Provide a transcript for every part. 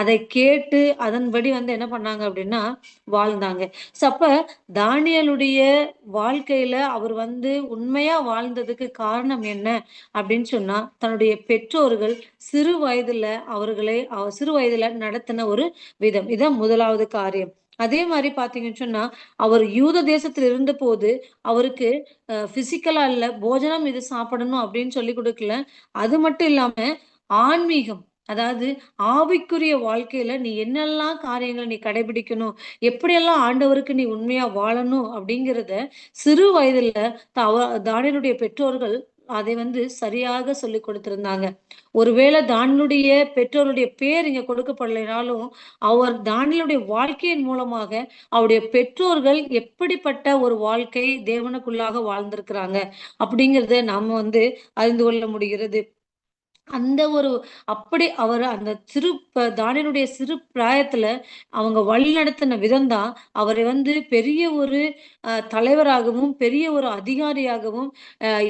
அதை கேட்டு அதன்படி வந்து என்ன பண்ணாங்க அப்படின்னா வாழ்ந்தாங்க. அப்ப தானியலுடைய வாழ்க்கையில அவர் வந்து உண்மையா வாழ்ந்ததுக்கு காரணம் என்ன அப்படின்னு சொன்னா தன்னுடைய பெற்றோர்கள் சிறு வயதுல அவர்களை சிறு வயதுல நடத்தின ஒரு விதம். இதான் முதலாவது காரியம். அதே மாதிரி பாத்தீங்கன்னு சொன்னா அவர் யூத தேசத்துல இருந்த போது அவருக்கு பிசிக்கலா இல்ல போஜனம் இது சாப்பிடணும் அப்படின்னு சொல்லி கொடுக்கல. அது மட்டும் இல்லாம ஆன்மீகம் அதாவது ஆவிக்குரிய வாழ்க்கையில நீ என்னெல்லாம் காரியங்களை நீ கடைபிடிக்கணும் எப்படியெல்லாம் ஆண்டவருக்கு நீ உண்மையா வாழணும் அப்படிங்கிறத சிறு வயதுல தானியனுடைய பெற்றோர்கள் அதை வந்து சரியாக சொல்லி கொடுத்திருந்தாங்க. ஒருவேளை தானியலுடைய பெற்றோருடைய பேர் இங்க கொடுக்கப்படலைனாலும் அவர் தானியலுடைய வாழ்க்கையின் மூலமாக அவருடைய பெற்றோர்கள் எப்படிப்பட்ட ஒரு வாழ்க்கை தேவனுக்குள்ளாக வாழ்ந்திருக்கிறாங்க அப்படிங்கிறத நாம வந்து அறிந்து கொள்ள முடிகிறது. அந்த ஒரு அப்படி அவர் அந்த சிறு தானியனுடைய சிறு பிராயத்துல அவங்க வழி நடத்தின விதம் தான் அவரை வந்து பெரிய ஒரு தலைவராகவும் பெரிய ஒரு அதிகாரியாகவும்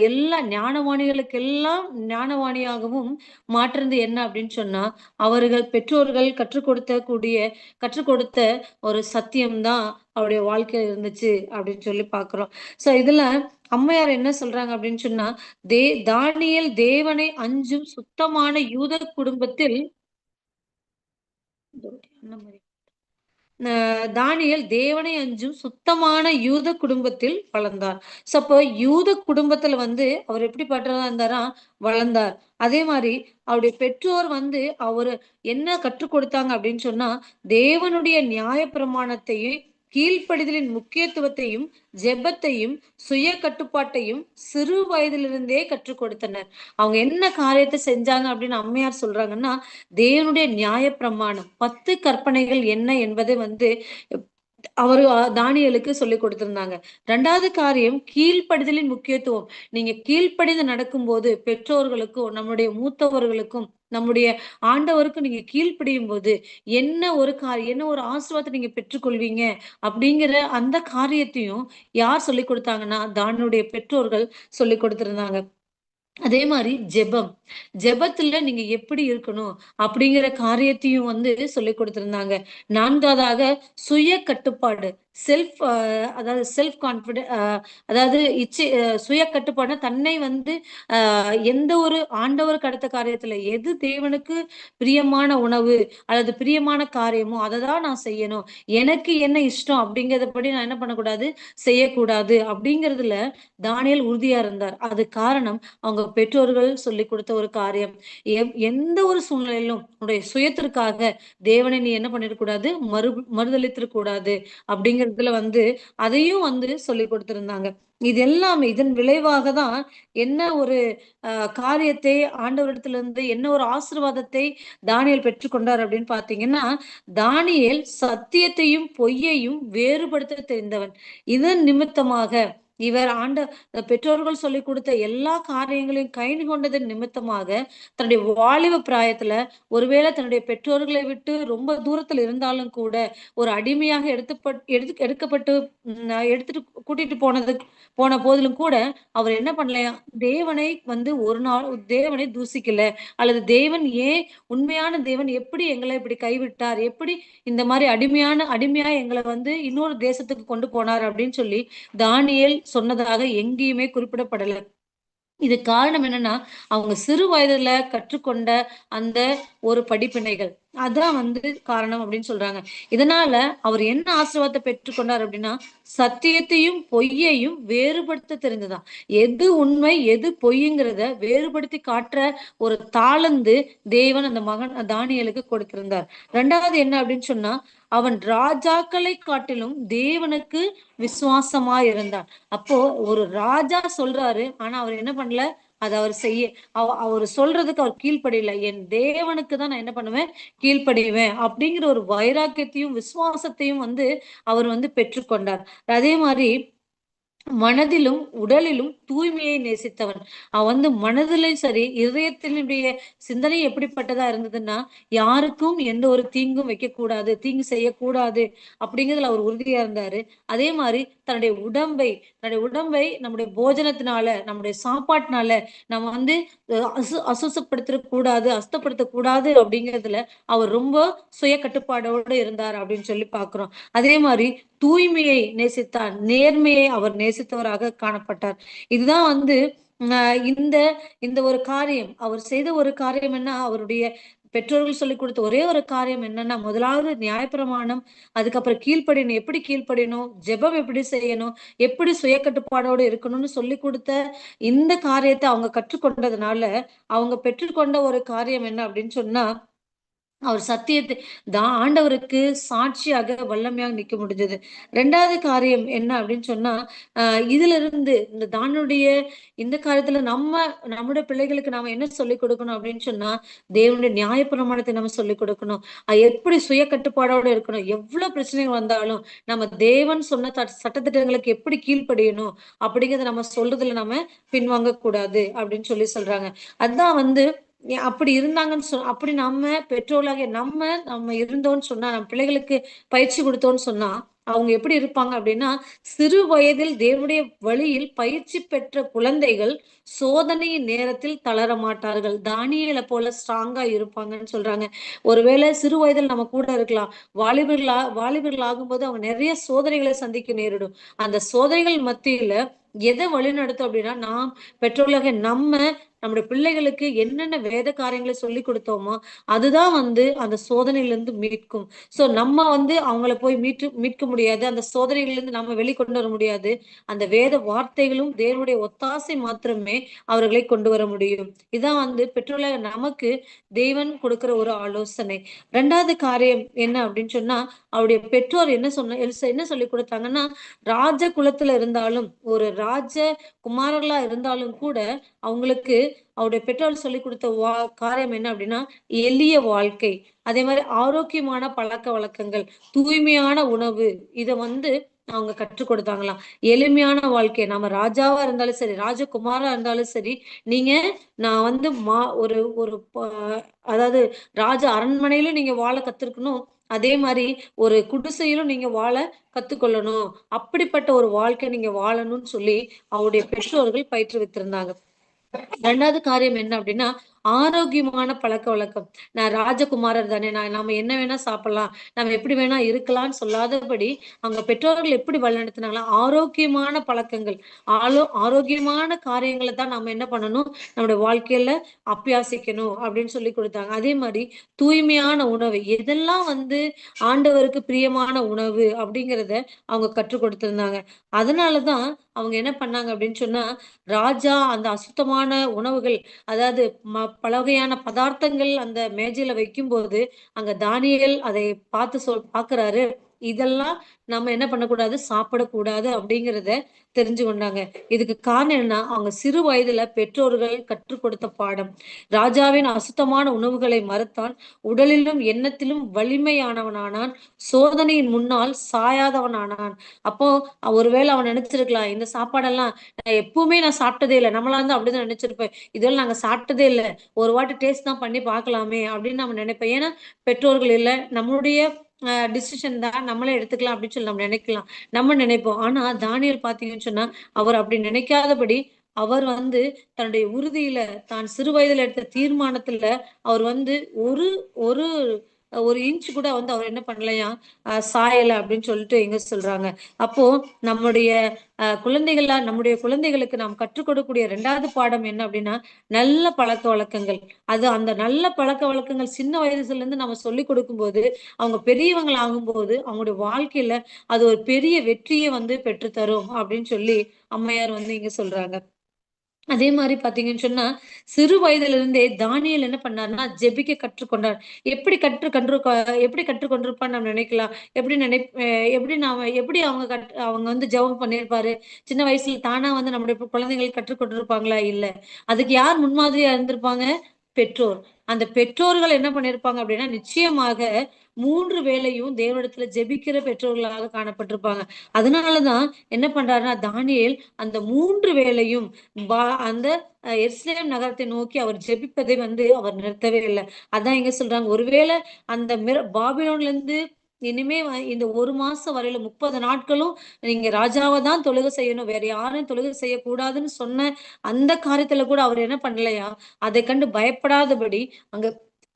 எல்லா ஞானவாணிகளுக்கெல்லாம் ஞானவாணியாகவும் மாற்றுறது என்ன அப்படின்னு சொன்னா அவர்கள் பெற்றோர்கள் கற்றுக் கொடுத்த கூடிய கற்றுக் கொடுத்த ஒரு சத்தியம்தான் அவருடைய வாழ்க்கையில இருந்துச்சு அப்படின்னு சொல்லி பாக்குறோம் சோ இதுல அம்மையார் என்ன சொல்றாங்க அப்படின்னு சொன்னா தே தானியல் தேவனை அஞ்சும் சுத்தமான யூத குடும்பத்தில் தானியல் தேவனை அஞ்சும் சுத்தமான யூத குடும்பத்தில் வளர்ந்தார். சோ அப்போ யூத குடும்பத்துல வந்து அவர் எப்படி பட்டதா இருந்தாரா? வளர்ந்தார். அதே மாதிரி அவருடைய பெற்றோர் வந்து அவரு என்ன கற்றுக் கொடுத்தாங்க அப்படின்னு சொன்னா தேவனுடைய நியாய பிரமாணத்தையும் கீழ்ப்படிதலின் முக்கியத்துவத்தையும் ஜெபத்தையும் சுய கட்டுப்பாட்டையும் சிறு வயதிலிருந்தே கற்றுக் கொடுத்தனர். அவங்க என்ன காரியத்தை செஞ்சாங்க அப்படின்னு அம்மையார் சொல்றாங்கன்னா தேவனுடைய நியாய பிரமாணம் பத்து கற்பனைகள் என்ன என்பதை வந்து அவரு தானியலுக்கு சொல்லி கொடுத்திருந்தாங்க. ரெண்டாவது காரியம் கீழ்ப்படிதலின் முக்கியத்துவம். நீங்க கீழ்ப்படிந்து நடக்கும்போது பெற்றோர்களுக்கும் நம்முடைய மூத்தவர்களுக்கும் நம்முடைய ஆண்டவருக்கு நீங்க கீழ்ப்படியும் போது என்ன ஒரு காரியம் என்ன ஒரு ஆசீர்வாதத்தை நீங்க பெற்றுக்கொள்வீங்க அப்படிங்கிற அந்த காரியத்தையும் யார் சொல்லி கொடுத்தாங்கன்னா தானுடைய பெற்றோர்கள் சொல்லி கொடுத்திருந்தாங்க. அதே மாதிரி ஜெபம். ஜெபத்துல நீங்க எப்படி இருக்கணும் அப்படிங்கிற காரியத்தையும் வந்து சொல்லி கொடுத்திருந்தாங்க. நான்காவதாக சுய கட்டுப்பாடு. செல்ஃப் uh, அதாவது செல்ஃப் கான்பிடன்ட் uh, அதாவது இச்சை uh, சுய கட்டுப்பாடு தன்னை வந்து எந்த ஒரு ஆண்டவருக்கு அடுத்த காரியத்துல எது தேவனுக்கு பிரியமான உணவு அல்லது பிரியமான காரியமோ அதை தான் நான் செய்யணும். எனக்கு என்ன இஷ்டம் அப்படிங்கிறத படி நான் என்ன பண்ணக்கூடாது? செய்யக்கூடாது. அப்படிங்கிறதுல தானியல் உறுதியா இருந்தார். அது காரணம் அவங்க பெற்றோர்கள் சொல்லி கொடுத்த ஒரு காரியம். எந்த ஒரு சூழ்நிலையிலும் உன்னுடைய சுயத்திற்காக தேவனை நீ என்ன பண்ணிடக்கூடாது? மறு மறுதளித்திருக்கூடாது அப்படிங்கிறதுல வந்து அதையும் வந்து சொல்லி கொடுத்திருந்தாங்க. இது எல்லாமே இதன் விளைவாக தான் என்ன ஒரு காரியத்தை காரியத்தை ஆண்டவரிடத்திலிருந்து என்ன ஒரு ஆசிர்வாதத்தை தானியல் பெற்றுக்கொண்டார் அப்படின்னு பாத்தீங்கன்னா தானியல் சத்தியத்தையும் பொய்யையும் வேறுபடுத்த தெரிந்தவன். இதன் நிமித்தமாக இவர் ஆண்ட பெற்றோர்கள் சொல்லி கொடுத்த எல்லா காரியங்களையும் கைது கொண்டதன் நிமித்தமாக தன்னுடைய வாலிப பிராயத்துல ஒருவேளை தன்னுடைய பெற்றோர்களை விட்டு ரொம்ப தூரத்துல இருந்தாலும் கூட ஒரு அடிமையாக எடுத்துப்பட் எடுத்து எடுக்கப்பட்டு எடுத்துட்டு கூட்டிட்டு போனது போன போதிலும் கூட அவர் என்ன பண்ணலையா? தேவனை வந்து ஒரு நாள் தேவனை தூசிக்கல. அல்லது தேவன் ஏன் உண்மையான தேவன் எப்படி எங்களை இப்படி கைவிட்டார்? எப்படி இந்த மாதிரி அடிமையான அடிமையா எங்களை வந்து இன்னொரு தேசத்துக்கு கொண்டு போனார் அப்படின்னு சொல்லி தானியல் சொன்னதாக எங்கேயுமே குறிப்பிடப்படலை. இது காரணம் என்னன்னா அவங்க சிறு வயதுல கற்றுக்கொண்ட அந்த ஒரு படிப்பினைகள். அதான் வந்து காரணம் அப்படின்னு சொல்றாங்க. இதனால அவர் என்ன ஆசீர்வாதத்தை பெற்றுக்கொண்டார் அப்படின்னா சத்தியத்தையும் பொய்யையும் வேறுபடுத்த தெரிஞ்சுதான் எது உண்மை எது பொய்யுங்கிறத வேறுபடுத்தி காட்டுற ஒரு தாளந்து தேவன் அந்த மகன் தானியலுக்கு கொடுத்திருந்தார். ரெண்டாவது என்ன அப்படின்னு சொன்னா அவன் ராஜாக்களை காட்டிலும் தேவனுக்கு விசுவாசமா இருந்தான் அப்போ ஒரு ராஜா சொல்றாரு ஆனா அவர் என்ன பண்ணல? அதை அவர் செய்ய அவர் சொல்றதுக்கு அவர் கீழ்ப்படியில. என் தேவனுக்கு தான் நான் என்ன பண்ணுவேன்? கீழ்ப்படிவேன். அப்படிங்கிற ஒரு வைராக்கியத்தையும் விசுவாசத்தையும் வந்து அவர் வந்து பெற்றுக்கொண்டார். அதே மாதிரி மனதிலும் உடலிலும் தூய்மையை நேசித்தவன். அவன் வந்து மனதிலும் சரி இதயத்தினுடைய சிந்தனை எப்படிப்பட்டதா இருந்ததுன்னா யாருக்கும் எந்த ஒரு தீங்கும் வைக்கக்கூடாது தீங்கு செய்யக்கூடாது அப்படிங்கிறதுல அவர் உறுதியா இருந்தாரு. அதே மாதிரி தன்னுடைய உடம்பை நம்முடைய உடம்பை நம்முடைய போஜனத்தினால நம்முடைய சாப்பாட்டினால நம்ம வந்து அசு அசுசப்படுத்த கூடாது அஸ்தப்படுத்த கூடாது அப்படிங்கிறதுல அவர் ரொம்ப சுய கட்டுப்பாடோடு இருந்தார் அப்படின்னு சொல்லி பாக்குறோம் அதே மாதிரி தூய்மையை நேசித்தார் நேர்மையை அவர் நேசித்தவராக காணப்பட்டார். இதுதான் வந்து இந்த இந்த ஒரு காரியம். அவர் செய்த ஒரு காரியம் என்ன? அவருடைய பெற்றோர்கள் சொல்லிக் கொடுத்த ஒரே ஒரு காரியம் என்னன்னா முதலாவது நியாயப்பிரமாணம் அதுக்கப்புறம் கீழ்ப்படியணும். எப்படி கீழ்ப்படியணும்? ஜெபம் எப்படி செய்யணும்? எப்படி சுய கட்டுப்பாடோடு இருக்கணும்னு சொல்லி கொடுத்த இந்த காரியத்தை அவங்க கற்றுக்கொண்டதுனால அவங்க பெற்றுக்கொண்ட ஒரு காரியம் என்ன அப்படின்னு சொன்னா அவர் சத்தியத்தை தான் ஆண்டவருக்கு சாட்சியாக வல்லமையாக நிக்க முடிஞ்சது. ரெண்டாவது காரியம் என்ன அப்படின்னு சொன்னா ஆஹ் இதுல இருந்து இந்த தானுடைய இந்த காரியத்துல நம்ம நம்முடைய பிள்ளைகளுக்கு நாம என்ன சொல்லிக் கொடுக்கணும் அப்படின்னு சொன்னா தேவனுடைய நியாய பிரமாணத்தை நம்ம சொல்லிக் கொடுக்கணும். எப்படி சுய கட்டுப்பாடோட இருக்கணும்? எவ்வளவு பிரச்சனைகள் வந்தாலும் நம்ம தேவன் சொன்ன சட்டத்திட்டங்களுக்கு எப்படி கீழ்ப்படியணும்? அப்படிங்கறத நம்ம சொல்றதுல நம்ம பின்வாங்க கூடாது அப்படின்னு சொல்லி சொல்றாங்க. அதான் வந்து அப்படி இருந்தாங்கன்னு சொன்ன அப்படி நம்ம பெற்றோர்களாக நம்ம நம்ம இருந்தோம்னு சொன்னா நம்ம பிள்ளைகளுக்கு பயிற்சி கொடுத்தோம்னு சொன்னா அவங்க எப்படி இருப்பாங்க அப்படின்னா சிறு வயதில் தேவனுடைய வழியில் பயிற்சி பெற்ற குழந்தைகள் சோதனையின் நேரத்தில் தளர மாட்டார்கள். தானியலை போல ஸ்ட்ராங்கா இருப்பாங்கன்னு சொல்றாங்க. ஒருவேளை சிறு வயதில் நம்ம கூட இருக்கலாம். வாலிபர்களா வாலிபர்கள் ஆகும்போது அவங்க நிறைய சோதனைகளை சந்திக்க நேரிடும். அந்த சோதனைகள் மத்தியில எதை வழிநடத்தும் அப்படின்னா நாம் பெற்றோர்களாக நம்ம நம்முடைய பிள்ளைகளுக்கு என்னென்ன வேத காரியங்களை சொல்லி கொடுத்தோமோ அதுதான் வந்து அந்த சோதனையில இருந்து மீட்கும். சோ நம்ம வந்து அவங்கள போய் மீட்டு மீட்க முடியாது. அந்த சோதனைகள்ல இருந்து நம்ம வெளிக்கொண்டு வர முடியாது. அந்த வேத வார்த்தைகளும் தேவனுடைய ஒத்தாசை மாத்திரமே அவர்களை கொண்டு வர முடியும். இதான் வந்து பெற்றோர்களாக நமக்கு தேவன் கொடுக்கிற ஒரு ஆலோசனை. ரெண்டாவது காரியம் என்ன அப்படின்னு சொன்னா அவருடைய பெற்றோர் என்ன சொன்ன என்ன சொல்லி கொடுத்தாங்கன்னா ராஜ குலத்துல இருந்தாலும் ஒரு ராஜ குமாரர்களா இருந்தாலும் கூட அவங்களுக்கு அவருடைய பெற்றோர் சொல்லி கொடுத்த வா காரியம் என்ன அப்படின்னா எளிய வாழ்க்கை. அதே மாதிரி ஆரோக்கியமான பழக்க வழக்கங்கள் தூய்மையான உணவு இதை வந்து அவங்க கற்றுக் கொடுத்தாங்களாம். எளிமையான வாழ்க்கை. நம்ம ராஜாவா இருந்தாலும் சரி ராஜகுமாரா இருந்தாலும் சரி நீங்க நான் வந்து மா ஒரு ஒரு அதாவது ராஜ அரண்மனையிலும் நீங்க வாழ கத்துருக்கணும். அதே மாதிரி ஒரு குடிசையிலும் நீங்க வாழ கத்துக்கொள்ளணும். அப்படிப்பட்ட ஒரு வாழ்க்கை நீங்க வாழணும்னு சொல்லி அவருடைய பெற்றோர்கள் பயிற்றுவித்திருந்தாங்க. ரெண்டாவது காரியம் என்ன அப்படின்னா ஆரோக்கியமான பழக்க வழக்கம். நான் ராஜகுமாரர் தானே. நான் நம்ம என்ன வேணா சாப்பிடலாம். நம்ம எப்படி வேணா இருக்கலாம்னு சொல்லாதபடி அவங்க பெற்றோர்கள் எப்படி வழிநடத்தினாங்களா ஆரோக்கியமான பழக்கங்கள். ஆலோ ஆரோக்கியமான காரியங்களை தான் நம்ம என்ன பண்ணணும்? நம்மளுடைய வாழ்க்கையில அப்பியாசிக்கணும் அப்படின்னு சொல்லி கொடுத்தாங்க. அதே மாதிரி தூய்மையான உணவு. எதெல்லாம் வந்து ஆண்டவருக்கு பிரியமான உணவு அப்படிங்கிறத அவங்க கற்றுக் கொடுத்திருந்தாங்க. அதனாலதான் அவங்க என்ன பண்ணாங்க அப்படின்னு சொன்னா ராஜா அந்த அசுத்தமான உணவுகள் அதாவது பல வகையான பதார்த்தங்கள் அந்த மேஜையில வைக்கும்போது அங்க தானியல் அதை பார்த்து சொல் பாக்குறாரு இதெல்லாம் நம்ம என்ன பண்ணக்கூடாது? சாப்பிடக்கூடாது அப்படிங்கிறத தெரிஞ்சு கொண்டாங்க. இதுக்கு காரணம் என்னன்னா அவங்க சிறு வயதுல பெற்றோர்கள் கற்றுக் கொடுத்த பாடம். ராஜாவின் அசுத்தமான உணவுகளை மறுத்தான் உடலிலும் எண்ணத்திலும் வலிமையானவனானான். சோதனையின் முன்னால் சாயாதவனானான். அப்போ ஒருவேளை அவன் நினைச்சிருக்கலாம் இந்த சாப்பாடெல்லாம் நான் எப்பவுமே நான் சாப்பிட்டதே இல்லை. நம்மளா இருந்தா அப்படிதான் நினைச்சிருப்பேன். இதெல்லாம் நாங்க சாப்பிட்டதே இல்லை. ஒரு வாட்டி டேஸ்ட் தான் பண்ணி பார்க்கலாமே அப்படின்னு நம்ம நினைப்பேன். ஏன்னா பெற்றோர்கள் இல்லை. நம்மளுடைய டிசிஷன் தான் நம்மளே எடுத்துக்கலாம் அப்படின்னு சொல்லி நம்ம நினைக்கலாம். நம்ம நினைப்போம். ஆனா தானியல் பாத்தீங்கன்னு சொன்னா அவர் அப்படி நினைக்காதபடி அவர் வந்து தன்னுடைய உறுதியில தான் சிறு வயதுல எடுத்த தீர்மானத்துல அவர் வந்து ஒரு ஒரு ஒரு இன்ச் கூட வந்து அவர் என்ன பண்ணலையா? சாயல அப்படின்னு சொல்லிட்டு எங்க சொல்றாங்க. அப்போ நம்முடைய குழந்தைகளா நம்முடைய குழந்தைகளுக்கு நாம் கற்றுக் கொடுக்கக்கூடிய ரெண்டாவது பாடம் என்ன அப்படின்னா நல்ல பழக்க வழக்கங்கள். அது அந்த நல்ல பழக்க வழக்கங்கள் சின்ன வயசுல இருந்து நம்ம சொல்லி கொடுக்கும் போது அவங்க பெரியவங்கள் ஆகும்போது அவங்களுடைய வாழ்க்கையில அது ஒரு பெரிய வெற்றியை வந்து பெற்றுத்தரும் அப்படின்னு சொல்லி அம்மையார் வந்து இங்க சொல்றாங்க. அதே மாதிரி பாத்தீங்கன்னு சொன்னா சிறு வயதுல இருந்தே தானியல் என்ன பண்ணார்னா ஜெபிக்க கற்றுக்கொண்டார். எப்படி கற்று கன்று எப்படி கற்றுக்கொண்டிருப்பான்னு நம்ம நினைக்கலாம். எப்படி நினை எப்படி நாம எப்படி அவங்க கட் அவங்க வந்து ஜெபம் பண்ணியிருப்பாரு சின்ன வயசுல தானா வந்து நம்முடைய குழந்தைகள் கற்றுக்கொண்டிருப்பாங்களா? இல்ல. அதுக்கு யார் முன்மாதிரியா இருந்திருப்பாங்க? பெற்றோர். அந்த பெற்றோர்கள் என்ன பண்ணிருப்பாங்க அப்படின்னா நிச்சயமாக மூன்று வேலையும் தேவனிடத்துல ஜெபிக்கிற பெற்றோர்களாக காணப்பட்டிருப்பாங்க. அதனாலதான் என்ன பண்றாருன்னா தானியல் அந்த மூன்று வேலையும் அந்த எருசலேம் நகரத்தை நோக்கி அவர் ஜெபிப்பதை வந்து அவர் நிறுத்தவே இல்லை. அதான் எங்க சொல்றாங்க. ஒருவேளை அந்த மிர பாபிலோன்ல இருந்து இனிமே இந்த ஒரு மாசம் வரையில முப்பது நாட்களும் நீங்க ராஜாவை தான் தொழுகை செய்யணும். வேற யாரும் தொழுகை செய்யக்கூடாதுன்னு சொன்ன அந்த காரியத்துல கூட அவர் என்ன பண்ணலையா? அதை கண்டு பயப்படாதபடி அங்க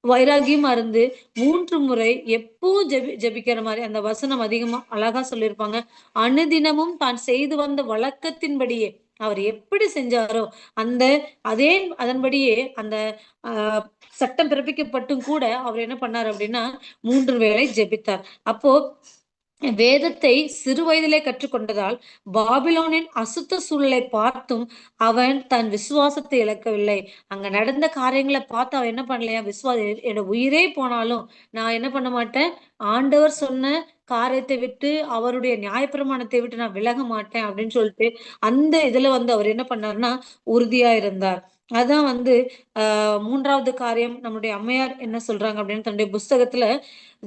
வைராகியமா இருந்து மூன்று முறை எப்போ ஜெபி ஜெபிக்கிற மாதிரி அந்த வசனம் அதிகமா அழகா சொல்லியிருப்பாங்க. அனுதினமும் தான் செய்து வந்த வழக்கத்தின்படியே அவர் எப்படி செஞ்சாரோ அந்த அதே அதன்படியே அந்த ஆஹ் சட்டம் பிறப்பிக்கப்பட்டும் கூட அவர் என்ன பண்ணார் அப்படின்னா மூன்று வேளை ஜெபித்தார். அப்போ வேதத்தை சிறு வயதிலே கற்றுக்கொண்டதால் பாபிலோனின் அசுத்த சூழலை பார்த்தும் அவன் தன் விசுவாசத்தை இழக்கவில்லை. அங்க நடந்த காரியங்களை பார்த்து அவன் என்ன பண்ணலையா? விசுவா என்னோட உயிரே போனாலும் நான் என்ன பண்ண மாட்டேன்? ஆண்டவர் சொன்ன காரியத்தை விட்டு அவருடைய நியாயப்பிரமாணத்தை விட்டு நான் விலக மாட்டேன் அப்படின்னு சொல்லிட்டு அந்த இதுல வந்து அவர் என்ன பண்ணாருன்னா உறுதியா இருந்தார். அதான் வந்து ஆஹ் மூன்றாவது காரியம். நம்முடைய அம்மையார் என்ன சொல்றாங்க அப்படின்னு தன்னுடைய புஸ்தகத்துல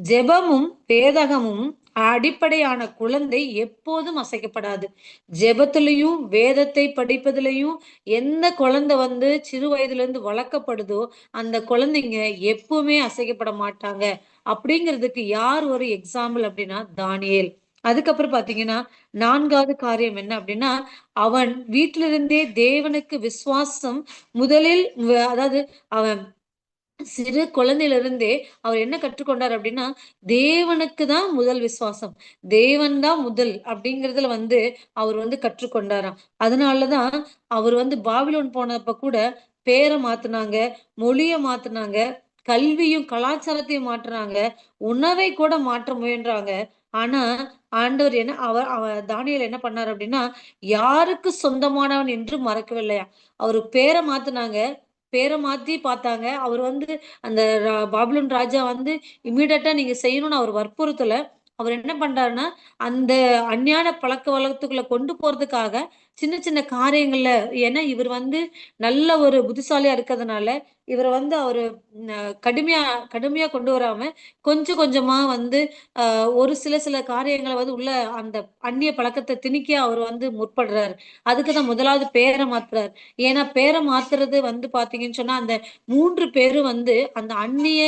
ஜெபமும் வேதகமும் அடிப்படையான குழந்தை எப்போதும் அசைக்கப்படாது. ஜெபத்திலையும் வேதத்தை படிப்பதிலையும் எந்த குழந்தை வந்து சிறு வயதுல இருந்து வளர்க்கப்படுதோ அந்த குழந்தைங்க எப்பவுமே அசைக்கப்பட மாட்டாங்க. அப்படிங்கிறதுக்கு யார் ஒரு எக்ஸாம்பிள் அப்படின்னா தானியல். அதுக்கப்புறம் பாத்தீங்கன்னா நான்காவது காரியம் என்ன அப்படின்னா அவன் வீட்டிலிருந்தே தேவனுக்கு விசுவாசம் முதலில் அதாவது அவன் சிறு குழந்தையிலிருந்தே அவர் என்ன கற்றுக்கொண்டார் அப்படின்னா தேவனுக்கு தான் முதல் விசுவாசம் தேவன் தான் முதல் அப்படிங்கிறதுல வந்து அவர் வந்து கற்றுக்கொண்டாராம். அதனாலதான் அவர் வந்து பாபிலோன் போனப்ப கூட பேரை மாத்தினாங்க மொழிய மாத்தினாங்க கல்வியும் கலாச்சாரத்தையும் மாற்றுறாங்க உணவை கூட மாற்ற முயன்றாங்க. ஆனா ஆண்டவர் என்ன அவர் அவர் தானியல் என்ன பண்ணார் அப்படின்னா யாருக்கு சொந்தமானவன் என்று மறக்கவில்லையா அவரு பேரை மாத்தினாங்க பேரை மாத்தி பார்த்தாங்க. அவர் வந்து அந்த பாபுலன் ராஜா வந்து இமீடியட்டா நீங்க செய்யணும்னு அவர் வற்புறுத்தல. அவர் என்ன பண்றாருன்னா அந்த அஞ்ஞான பழக்க வழக்கத்துக்குள்ள கொண்டு போறதுக்காக சின்ன சின்ன காரியங்கள்ல ஏன்னா இவர் வந்து நல்ல ஒரு புத்திசாலியா இருக்கிறதுனால இவரை வந்து அவரு கடுமையா கடுமையா கொண்டு வராம கொஞ்சம் கொஞ்சமா வந்து ஒரு சில சில காரியங்களை வந்து உள்ள அந்த அந்நிய பழக்கத்தை திணிக்க அவர் வந்து முற்படுறாரு. அதுக்குதான் முதலாவது பேரை மாத்துறாரு. ஏன்னா பேரை மாத்துறது வந்து பாத்தீங்கன்னு சொன்னா அந்த மூன்று பேரும் வந்து அந்த அந்நிய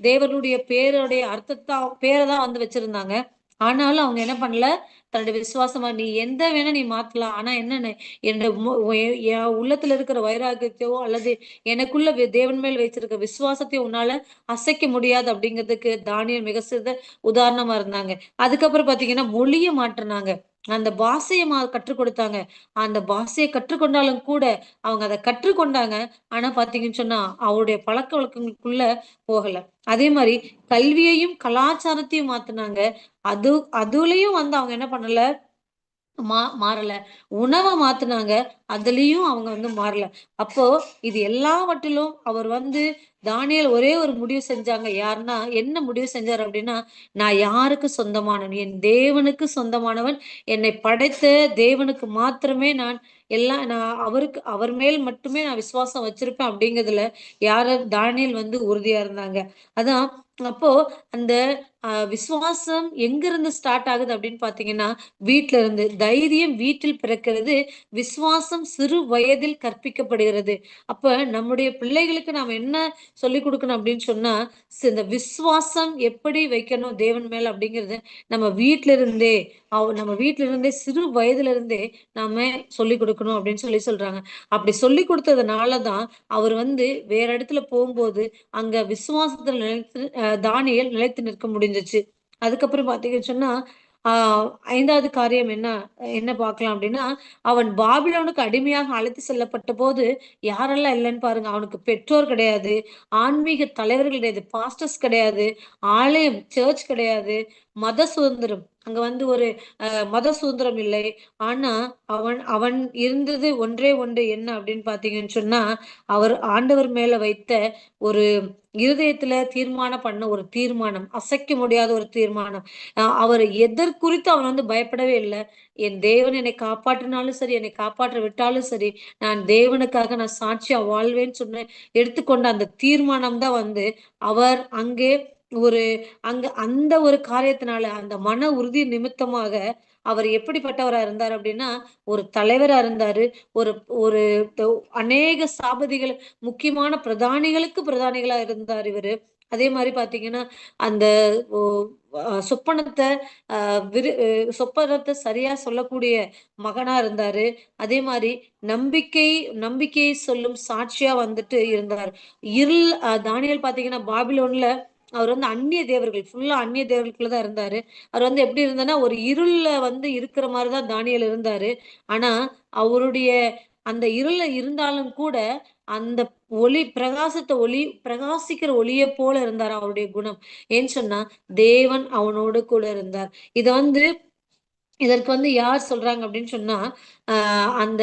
தேவனுடைய பேருடைய அர்த்தத்தான் பேரை தான் வந்து வச்சிருந்தாங்க. ஆனாலும் அவங்க என்ன பண்ணல? தன்னுடைய விசுவாசமா நீ எந்த வேணா நீ மாத்தலாம். ஆனா என்னன்னு என் உள்ளத்துல இருக்கிற வைராகியத்தையோ அல்லது எனக்குள்ள தேவன் மேல் வைச்சிருக்க விசுவாசத்தையோ உன்னால அசைக்க முடியாது. அப்படிங்கிறதுக்கு தானியம் மிக சிறந்த உதாரணமா இருந்தாங்க. அதுக்கப்புறம் பாத்தீங்கன்னா மொழியை மாற்றினாங்க. அந்த பாஷையை மா கற்றுக் கொடுத்தாங்க. அந்த பாஷையை கற்றுக்கொண்டாலும் கூட அவங்க அதை கற்றுக்கொண்டாங்க ஆனா பாத்தீங்கன்னு சொன்னா அவருடைய பழக்க வழக்கங்களுக்குள்ள போகல. அதே மாதிரி கல்வியையும் கலாச்சாரத்தையும் மாத்தினாங்க. அது அதுலயும் வந்து அவங்க என்ன பண்ணல? மா மாறல. உணவை மாத்தினாங்க. அதுலயும் அவங்க வந்து மாறல. அப்போ இது எல்லாவற்றிலும் அவர் வந்து தானியல் ஒரே ஒரு முடிவு செஞ்சாங்க. யாருன்னா என்ன முடிவு செஞ்சார் அப்படின்னா நான் யாருக்கு சொந்தமானவன்? என் தேவனுக்கு சொந்தமானவன். என்னை படைத்த தேவனுக்கு மாத்திரமே நான் எல்லாம் நான் அவருக்கு அவர் மேல் மட்டுமே நான் விசுவாசம் வச்சிருப்பேன் அப்படிங்கிறதுல யார தானியல் வந்து உறுதியா இருந்தாங்க. அதான் அப்போ அந்த விசுவாசம் எங்கிருந்து ஸ்டார்ட் ஆகுது அப்படின்னு பாத்தீங்கன்னா வீட்டுல இருந்து தைரியம் வீட்டில் பிறக்கிறது விசுவாசம் சிறு வயதில் கற்பிக்கப்படுகிறது. அப்ப நம்முடைய பிள்ளைகளுக்கு நாம் என்ன சொல்லி கொடுக்கணும் அப்படின்னு சொன்னா இந்த விசுவாசம் எப்படி வைக்கணும் தேவன் மேல அப்படிங்கிறது நம்ம வீட்டுல இருந்தே நம்ம வீட்டுல இருந்தே சிறு வயதுல இருந்தே நாம சொல்லி கொடுக்கணும் அப்படின்னு சொல்லி சொல்றாங்க. அப்படி சொல்லி கொடுத்ததுனாலதான் அவர் வந்து வேற இடத்துல போகும்போது அங்க விசுவாசத்துல நிலைத்து தானியல் நிலைத்து நிற்க முடியும் முடிஞ்சிச்சு. அதுக்கப்புறம் பாத்தீங்கன்னு சொன்னா ஆஹ் ஐந்தாவது காரியம் என்ன என்ன பார்க்கலாம் அப்படின்னா அவன் பாபிலோனுக்கு அடிமையாக அழைத்து செல்லப்பட்ட போது யாரெல்லாம் இல்லைன்னு பாருங்க. அவனுக்கு பெற்றோர் கிடையாது ஆன்மீக தலைவர்கள் கிடையாது பாஸ்டர்ஸ் கிடையாது ஆலயம் சர்ச் கிடையாது மத சுதந்திரம் அங்க வந்து ஒரு மத சுதந்திரம் இல்லை. ஆனா அவன் அவன் இருந்தது ஒன்றே ஒன்று என்ன அப்படின்னு பாத்தீங்கன்னு சொன்னா அவர் ஆண்டவர் மேல வைத்த ஒரு இருதயத்துல தீர்மானம் பண்ண ஒரு தீர்மானம் அசைக்க முடியாத ஒரு தீர்மானம். அவர் எதற்குறித்து அவன் வந்து பயப்படவே இல்லை. என் தேவன் என்னை காப்பாற்றினாலும் சரி என்னை காப்பாற்ற விட்டாலும் சரி நான் தேவனுக்காக நான் சாட்சியா வாழ்வேன்னு சொன்ன எடுத்துக்கொண்ட அந்த தீர்மானம் தான் வந்து அவர் அங்கே ஒரு அங்க அந்த ஒரு காரியத்தினால அந்த மன உறுதி நிமித்தமாக அவர் எப்படிப்பட்டவரா இருந்தார் அப்படின்னா ஒரு தலைவரா இருந்தாரு. ஒரு ஒரு அநேக சாபதிகள் முக்கியமான பிரதானிகளுக்கு பிரதானிகளா இருந்தார் இவரு. அதே மாதிரி பாத்தீங்கன்னா அந்த சொப்பனத்தை விரு சொப்பனத்தை சரியா சொல்லக்கூடிய மகனா இருந்தாரு. அதே மாதிரி நம்பிக்கை நம்பிக்கையை சொல்லும் சாட்சியா வந்துட்டு இருந்தார். இருள் தானியல் பாத்தீங்கன்னா பாபிலோன்ல அவர் வந்து அந்நிய தேவர்கள் ஃபுல்லா அந்நிய தேவர்களுக்குள்ள தான் இருந்தாரு. அவர் வந்து எப்படி இருந்தாருன்னா ஒரு இருள்ல வந்து இருக்கிற மாதிரிதான் தானியல் இருந்தாரு. ஆனா அவருடைய அந்த இருள இருந்தாலும் கூட அந்த ஒளி பிரகாசத்தை ஒளி பிரகாசிக்கிற ஒளியை போல இருந்தார் அவருடைய குணம். ஏன்னு சொன்னா தேவன் அவனோடு கூட இருந்தார். இத வந்து இதற்கு வந்து யார் சொல்றாங்க அப்படின்னு சொன்னா ஆஹ் அந்த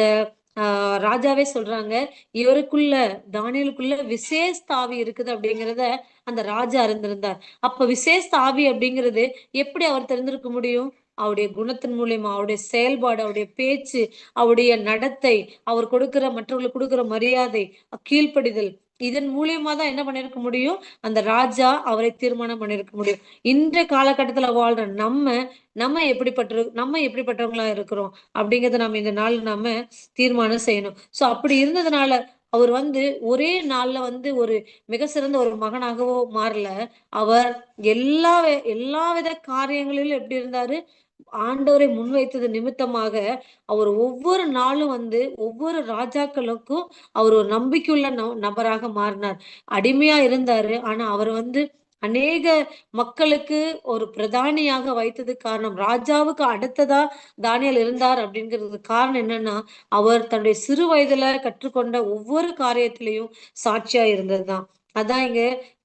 ஆஹ் ராஜாவே சொல்றாங்க இவருக்குள்ள தானியலுக்குள்ள விசேஷ தாவி இருக்குது அப்படிங்கிறத அந்த ராஜா இருந்திருந்தார் அப்ப விசேஷ ஆவி அப்படிங்கிறது எப்படி அவர் தெரிந்திருக்க முடியும்? அவருடைய குணத்தின் மூலியமா அவருடைய செயல்பாடு அவருடைய பேச்சு அவருடைய நடத்தை அவர் கொடுக்கிற மற்றவர்களுக்கு கொடுக்கிற மரியாதை கீழ்ப்படிதல். இதன் மூலியமா தான் என்ன பண்ணிருக்க முடியும்? அந்த ராஜா அவரை தீர்மானம் பண்ணிருக்க முடியும். இன்றைய காலகட்டத்துல வாழ்ற நம்ம நம்ம எப்படிப்பட்ட நம்ம எப்படிப்பட்டவங்களா இருக்கிறோம்? அப்படிங்கறத நம்ம இந்த நாள் நம்ம தீர்மானம் செய்யணும். சோ அப்படி இருந்ததுனால அவர் வந்து ஒரே நாள்ல வந்து ஒரு மிக சிறந்த ஒரு மகனாகவோ மாறல. அவர் எல்லா எல்லா வித காரியங்களிலும் எப்படி இருந்தாரு? ஆண்டவரை முன்வைத்தது நிமித்தமாக அவர் ஒவ்வொரு நாளும் வந்து ஒவ்வொரு ராஜாக்களுக்கும் அவர் ஒரு நம்பிக்கையுள்ள நபராக மாறினார். அடிமையா இருந்தாரு. ஆனா அவர் வந்து அநேக மக்களுக்கு ஒரு பிரதானியாக வைத்தது காரணம். ராஜாவுக்கு அடுத்ததா தானியல் இருந்தார் அப்படிங்கிறது காரணம் என்னன்னா அவர் தன்னுடைய சிறு வயதுல கற்றுக்கொண்ட ஒவ்வொரு காரியத்திலையும் சாட்சியா இருந்ததுதான். அதான் இங்க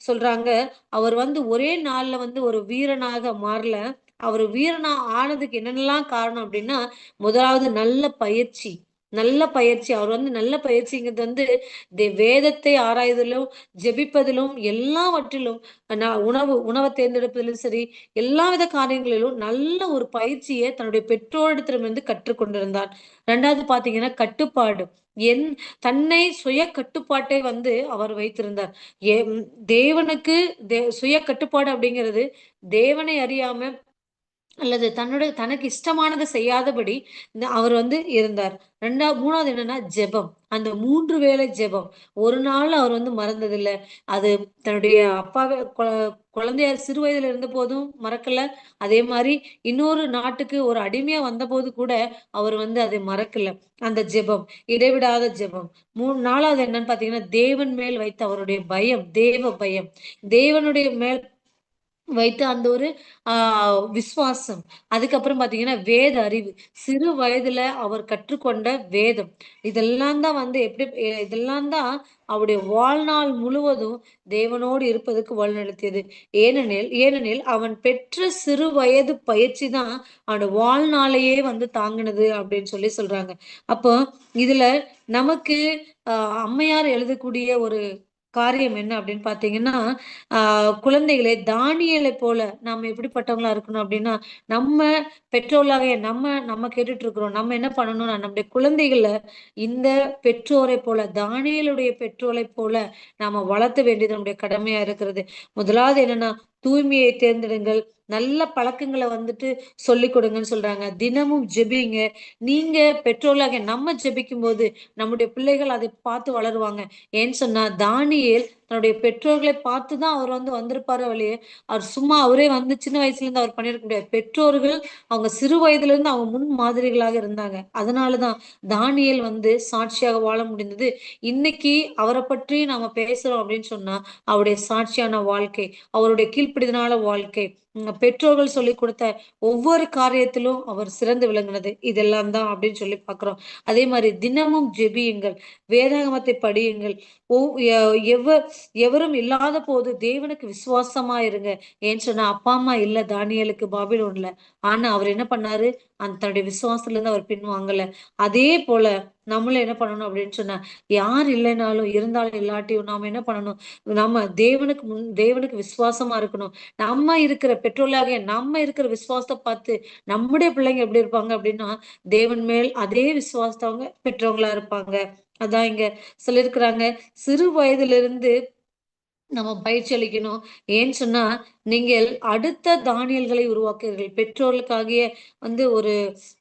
சொல்றாங்க அவர் வந்து ஒரே நாள்ல வந்து ஒரு வீரனாக மாறல. அவர் வீரனா ஆனதுக்கு என்னென்னலாம் காரணம் அப்படின்னா முதலாவது நல்ல பயிற்சி. நல்ல பயிற்சி அவர் வந்து நல்ல பயிற்சிங்கிறது வந்து வேதத்தை ஆராய்வதிலும் ஜெபிப்பதிலும் எல்லாவற்றிலும் உணவு உணவை தேர்ந்தெடுப்பதிலும் சரி எல்லா வித காரியங்களிலும் நல்ல ஒரு பயிற்சியை தன்னுடைய பெற்றோரிடத்திலிருந்து கற்றுக்கொண்டிருந்தான். ரெண்டாவது பாத்தீங்கன்னா கட்டுப்பாடு. என் தன்னை சுய கட்டுப்பாட்டை வந்து அவர் வைத்திருந்தார். தேவனுக்கு தே சுய கட்டுப்பாடு அப்படிங்கிறது தேவனை அறியாம அல்லது தன்னுடைய தனக்கு இஷ்டமானதை செய்யாதபடி அவர் வந்து இருந்தார். ரெண்டா மூணாவது என்னன்னா ஜெபம். அந்த மூன்று வேலை ஜெபம். ஒரு நாள் அவர் வந்து மறந்ததில்லை. அது தன்னுடைய அப்பாவை குழந்தையார் சிறு வயதுல இருந்த போதும் மறக்கல. அதே மாதிரி இன்னொரு நாட்டுக்கு ஒரு அடிமையா வந்த போது கூட அவர் வந்து அதை மறக்கல. அந்த ஜெபம் இடைவிடாத ஜெபம். மூணு நாளாவது என்னன்னு பாத்தீங்கன்னா தேவன் மேல் வைத்த அவருடைய பயம் தேவ பயம். தேவனுடைய மேல் வைத்த அந்த ஒரு ஆஹ் விசுவாசம். அதுக்கப்புறம் பாத்தீங்கன்னா வேத அறிவு. சிறு வயதுல அவர் கற்றுக்கொண்ட வேதம். இதெல்லாம் தான் வந்து எப்படி இதெல்லாம் தான் அவருடைய வாழ்நாள் முழுவதும் தேவனோடு இருப்பதற்கு வழிநடத்தியது. ஏனெனில் ஏனெனில் அவன் பெற்ற சிறு வயது பயிற்சி தான் அவனோட வாழ்நாளையே வந்து தாங்கினது அப்படின்னு சொல்லி சொல்றாங்க. அப்போ இதுல நமக்கு அம்மையார் எழுதக்கூடிய ஒரு காரியம் என்ன அப்படின்னு பாத்தீங்கன்னா ஆஹ் குழந்தைகளை தானியலை போல நாம எப்படிப்பட்டவங்களா இருக்கணும் அப்படின்னா நம்ம பெற்றோர்களாக நம்ம நம்ம கேட்டுட்டு இருக்கிறோம் நம்ம என்ன பண்ணணும்னா நம்முடைய குழந்தைகளை இந்த பெற்றோரை போல தானியலுடைய பெற்றோரை போல நாம வளர்த்த வேண்டியது நம்முடைய கடமையா இருக்கிறது. முதலாவது என்னன்னா தூய்மையை தேர்ந்தெடுங்கள். நல்ல பழக்கங்களை வந்துட்டு சொல்லி கொடுங்கன்னு சொல்றாங்க. தினமும் ஜெபிங்க. நீங்க பெற்றோர்களாக நம்ம ஜெபிக்கும் போது நம்முடைய பிள்ளைகள் அதை பார்த்து வளருவாங்க. ஏன்னு சொன்னா தானியல் தன்னுடைய பெற்றோர்களை பார்த்துதான் அவர் வந்து வந்திருப்பாரு வழியே அவர் சும்மா அவரே வந்து சின்ன வயசுல இருந்து அவர் பண்ணியிருக்க முடியாது. பெற்றோர்கள் அவங்க சிறு வயதுல இருந்து அவங்க முன் மாதிரிகளாக இருந்தாங்க. அதனாலதான் தானியல் வந்து சாட்சியாக வாழ முடிந்தது. இன்னைக்கு அவரை பற்றி நாம பேசுறோம் அப்படின்னு சொன்னா அவருடைய சாட்சியான வாழ்க்கை அவருடைய கீழ்ப்பிடிதனால வாழ்க்கை பெற்றோர்கள் சொல்லி கொடுத்த ஒவ்வொரு காரியத்திலும் அவர் சிறந்து விளங்கினது. இதெல்லாம் தான் அப்படின்னு சொல்லி பாக்குறோம் அதே மாதிரி தினமும் ஜெபியுங்கள். வேதாகமத்தை படியுங்கள். எவ எவரும் இல்லாத போது தேவனுக்கு விசுவாசமா இருங்க. ஏன்னு சொன்னா அப்பா அம்மா இல்ல தானியலுக்கு பாபிலோன்ல ஆனா அவர் என்ன பண்ணாரு? அந்த தன்னுடைய விசுவாசத்துல இருந்து அவர் பின்வாங்கல. அதே போல நம்மளும் என்ன பண்ணணும் அப்படின்னு சொன்னா யார் இல்லைனாலும் இருந்தாலும் இல்லாட்டியும் நாம என்ன பண்ணணும்? நம்ம தேவனுக்கு முன் தேவனுக்கு விசுவாசமா இருக்கணும். நம்ம இருக்கிற பெற்றோர்களாக நம்ம இருக்கிற விசுவாசத்தை பார்த்து நம்முடைய பிள்ளைங்க எப்படி இருப்பாங்க அப்படின்னா தேவன் மேல் அதே விசுவாசத்தவங்க பெற்றவங்களா இருப்பாங்க. அதான் இங்க சொல்லியிருக்கிறாங்க சிறு வயதுல இருந்து நம்ம பயிற்சி அளிக்கணும். ஏன்னு சொன்னா நீங்கள் அடுத்த தானியல்களை உருவாக்குறீர்கள் பெற்றோர்களுக்காகிய வந்து ஒரு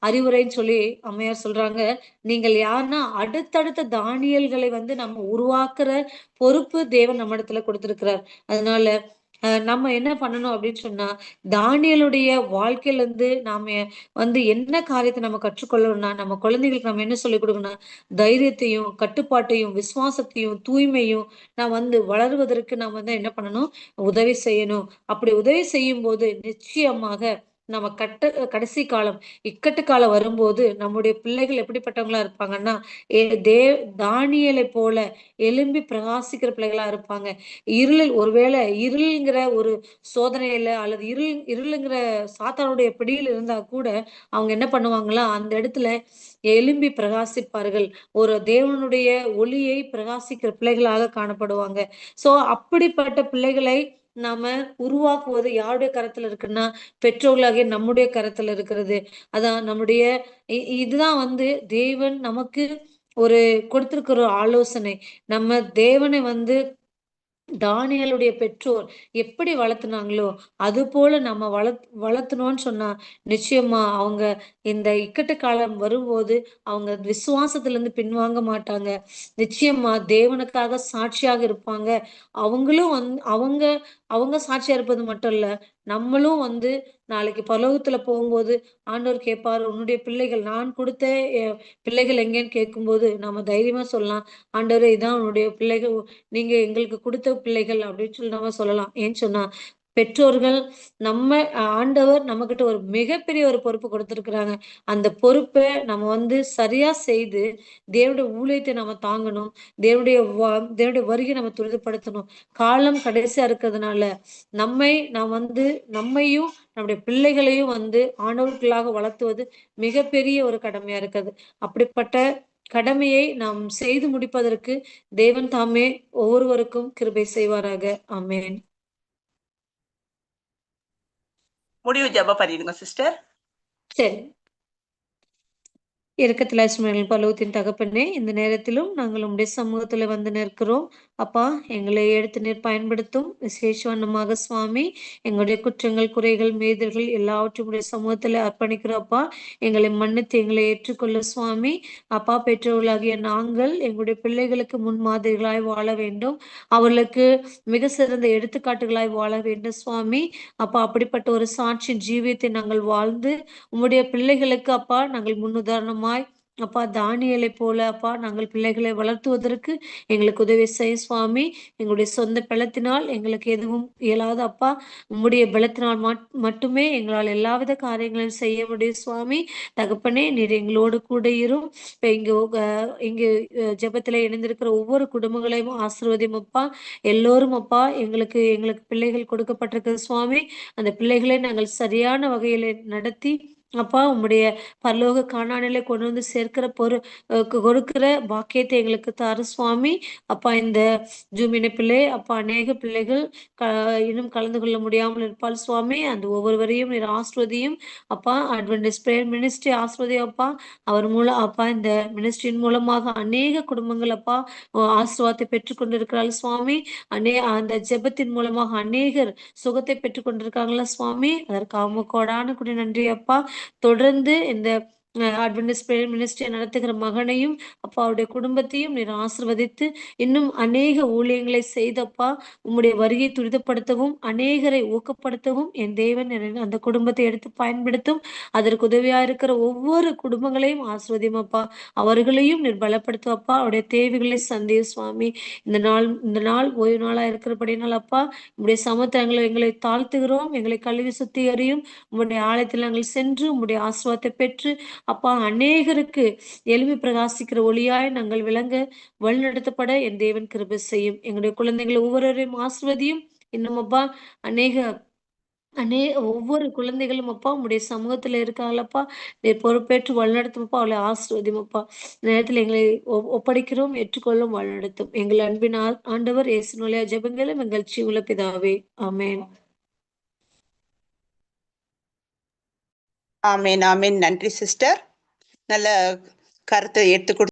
அறிவுரைன்னு சொல்லி அம்மையார் சொல்றாங்க. நீங்கள் யாருன்னா அடுத்தடுத்த தானியல்களை வந்து நம்ம உருவாக்குற பொறுப்பு தேவன் நம்ம இடத்துல கொடுத்திருக்கிறார். அதனால நம்ம என்ன பண்ணணும் அப்படின்னு சொன்னா தானியலுடைய வாழ்க்கையில இருந்து நாம வந்து என்ன காரியத்தை நம்ம கற்றுக்கொள்ளணும்னா நம்ம குழந்தைகளுக்கு நம்ம என்ன சொல்லிக் கொடுக்கணும் தைரியத்தையும் கட்டுப்பாட்டையும் விசுவாசத்தையும் தூய்மையும் நான் வந்து வளருவதற்கு நாம வந்து என்ன பண்ணணும்? உதவி செய்யணும். அப்படி உதவி செய்யும் போது நிச்சயமாக நம்ம கட்ட கடைசி காலம் இக்கட்டு காலம் வரும்போது நம்முடைய பிள்ளைகள் எப்படிப்பட்டவங்களா இருப்பாங்கன்னா தே தானியலை போல எலும்பி பிரகாசிக்கிற பிள்ளைகளா இருப்பாங்க. இருளில் ஒருவேளை இருளுங்கிற ஒரு சோதனையில அல்லது இருள் இருளுங்கிற சாத்தானுடைய பிடியில் இருந்தா கூட அவங்க என்ன பண்ணுவாங்களா அந்த இடத்துல எலும்பி பிரகாசிப்பார்கள். ஒரு தேவனுடைய ஒளியை பிரகாசிக்கிற பிள்ளைகளாக காணப்படுவாங்க. சோ அப்படிப்பட்ட பிள்ளைகளை நாம உருவாக்குவது யாருடைய கரத்துல இருக்குன்னா பெற்றோர்களாகிய நம்முடைய கரத்துல இருக்கிறது. அதான் நம்முடைய இதுதான் வந்து தேவன் நமக்கு ஒரு கொடுத்திருக்கிற ஆலோசனை. நம்ம தேவனை வந்து தானியலுடைய பெற்றோர் எப்படி வளர்த்துனாங்களோ அது போல நம்ம வளத் வளர்த்தணும்னு சொன்னா நிச்சயமா அவங்க இந்த இக்கட்டு காலம் வரும்போது அவங்க விசுவாசத்துல இருந்து பின்வாங்க மாட்டாங்க. நிச்சயமா தேவனுக்காக சாட்சியாக இருப்பாங்க. அவங்களும் வந்து அவங்க அவங்க சாட்சியா இருப்பது மட்டும் இல்ல நம்மளும் வந்து நாளைக்கு பலோகத்துல போகும்போது ஆண்டவர் கேட்பாரு உன்னுடைய பிள்ளைகள் நான் கொடுத்த பிள்ளைகள் எங்கேன்னு கேட்கும்போது நம்ம தைரியமா சொல்லலாம் ஆண்டவரே இதான் உன்னுடைய பிள்ளைகள் நீங்க எங்களுக்கு கொடுத்த பிள்ளைகள் அப்படின்னு சொல்லி நம்ம சொல்லலாம். ஏன்னு சொன்னா பெற்றோர்கள் நம்ம ஆண்டவர் நம்ம கிட்ட ஒரு மிகப்பெரிய ஒரு பொறுப்பு கொடுத்துருக்குறாங்க. அந்த பொறுப்பை நம்ம வந்து சரியா செய்து தேவனுடைய ஊழியத்தை நம்ம தாங்கணும். தேவனுடைய தேவனுடைய வருகை நம்ம துரிதப்படுத்தணும். காலம் கடைசியா இருக்கிறதுனால நம்மை நாம் வந்து நம்மையும் நம்முடைய பிள்ளைகளையும் வந்து ஆண்டவர்களாக வளர்த்துவது மிகப்பெரிய ஒரு கடமையா இருக்குது. அப்படிப்பட்ட கடமையை நாம் செய்து முடிப்பதற்கு தேவன் தாமே ஒவ்வொருவருக்கும் கிருபை செய்வாராக. அமேன் முடிவு ஜப பண்ணிடுங்க சிஸ்டர் சரி. இறக்கத்தில் பலவத்தின் தகப்பனே இந்த நேரத்திலும் நாங்கள் உங்களுடைய சமூகத்துல வந்து நிற்கிறோம். அப்பா எங்களை எடுத்து நீர் பயன்படுத்தும். விசேஷவண்ணமாக சுவாமி எங்களுடைய குற்றங்கள் குறைகள் மீதல்கள் எல்லாவற்றும் உடைய சமூகத்துல எங்களை மன்னித்து எங்களை ஏற்றுக்கொள்ள சுவாமி. அப்பா பெற்றோர்களாகிய நாங்கள் எங்களுடைய பிள்ளைகளுக்கு முன்மாதிரிகளாய் வாழ வேண்டும். அவர்களுக்கு மிக சிறந்த எடுத்துக்காட்டுகளாய் வாழ வேண்டும் சுவாமி. அப்பா அப்படிப்பட்ட ஒரு சாட்சி ஜீவியத்தை நாங்கள் வாழ்ந்து உங்களுடைய பிள்ளைகளுக்கு அப்பா நாங்கள் முன்னுதாரணமாய் அப்பா தானியலை போல அப்பா நாங்கள் பிள்ளைகளை வளர்த்துவதற்கு எங்களுக்கு உதவி செய்ய சுவாமி. எங்களுடைய சொந்த பலத்தினால் எங்களுக்கு எதுவும் இயலாத அப்பா உம்முடைய பலத்தினால் மட்டுமே எங்களால் எல்லாவித காரியங்களையும் செய்ய முடியும் சுவாமி. தகப்பனே நீர் எங்களோடு கூட இரும் இப்ப இங்க இங்கு ஜபத்துல இணைந்திருக்கிற ஒவ்வொரு குடும்பங்களையும் ஆசிர்வதியும் அப்பா. எல்லோரும் அப்பா எங்களுக்கு எங்களுக்கு பிள்ளைகள் கொடுக்கப்பட்டிருக்கிறது சுவாமி. அந்த பிள்ளைகளை நாங்கள் சரியான வகையில நடத்தி அப்பா உம்முடைய பரலோக காணாநிலை கொண்டு வந்து சேர்க்கிற பொரு கொடுக்கிற பாக்கியத்தை எங்களுக்கு தாரு சுவாமி. அப்பா இந்த ஜூம் இணைப்பிலே அப்பா அநேக பிள்ளைகள் க இன்னும் கலந்து கொள்ள முடியாமல் இருப்பாள் சுவாமி. அந்த ஒவ்வொருவரையும் நீர் ஆஸ்ரோதியும். அப்பா அட்வென்டேஜ் பிரேயர் மினிஸ்ட்ரி ஆஸ்ரோதியும் அப்பா. அவர் மூலம் அப்பா இந்த மினிஸ்ட்ரியின் மூலமாக அநேக குடும்பங்கள் அப்பா ஆசிர்வாதத்தை பெற்றுக்கொண்டிருக்கிறாள் சுவாமி. அநே அந்த ஜெபத்தின் மூலமாக அநேகர் சுகத்தை பெற்றுக்கொண்டிருக்காங்களா சுவாமி? அதற்கு அவங்க கோடான குடி நன்றி அப்பா. தொடர்ந்து இந்த அட்வென்டிஸ் மினிஸ்ட்ரி நடத்துகிற மகனையும் அப்பா அவருடைய குடும்பத்தையும் நீர் ஆசிர்வதித்து இன்னும் அநேக ஊழியங்களை செய்தப்பா உம்முடைய வருகை துரிதப்படுத்தவும் அநேகரை ஊக்கப்படுத்தவும் என் தேவன் அந்த குடும்பத்தை எடுத்து பயன்படுத்தும். அதற்கு உதவியா இருக்கிற ஒவ்வொரு குடும்பங்களையும் ஆசிர்வதிமப்பா அப்பா அவர்களையும் நீர் பலப்படுத்துவப்பா. அவருடைய தேவைகளை சந்தேக சுவாமி. இந்த நாள் இந்த நாள் ஓய்வு நாளா இருக்கிறபடினால் அப்பா உங்களுடைய சமத்திரங்களை எங்களை தாழ்த்துகிறோம். எங்களை கல்வி சுத்திகரியும். உங்களுடைய ஆலயத்தில் நாங்கள் சென்று உங்களுடைய ஆசிர்வாதத்தை பெற்று அப்பா அநேகருக்கு எளிமை பிரகாசிக்கிற ஒளியாய் நாங்கள் விளங்க வழிநடத்தப்பட என் தேவன் கிருபை செய்யும். எங்களுடைய குழந்தைகளை ஒவ்வொருவரையும் ஆசிர்வதியும். இன்னும் அப்பா அநேக அநே ஒவ்வொரு குழந்தைகளும் அப்பா உங்களுடைய சமூகத்துல இருக்காங்களப்பா நீ பொறுப்பேற்று வழிநடத்துமப்பா அவளை ஆசிர்வதிமப்பா நேரத்தில் எங்களை ஒப்படைக்கிறோம் ஏற்றுக்கொள்ளும் வழிநடத்தும். எங்கள் அன்பின் ஆண்டவர் இயேசு நோயா ஜெபங்களும் எங்கள் ஜீவுல பிதாவே. ஆமேன். ஆமேன் ஆமேன். நன்றி சிஸ்டர். நல்ல கருத்தை எடுத்து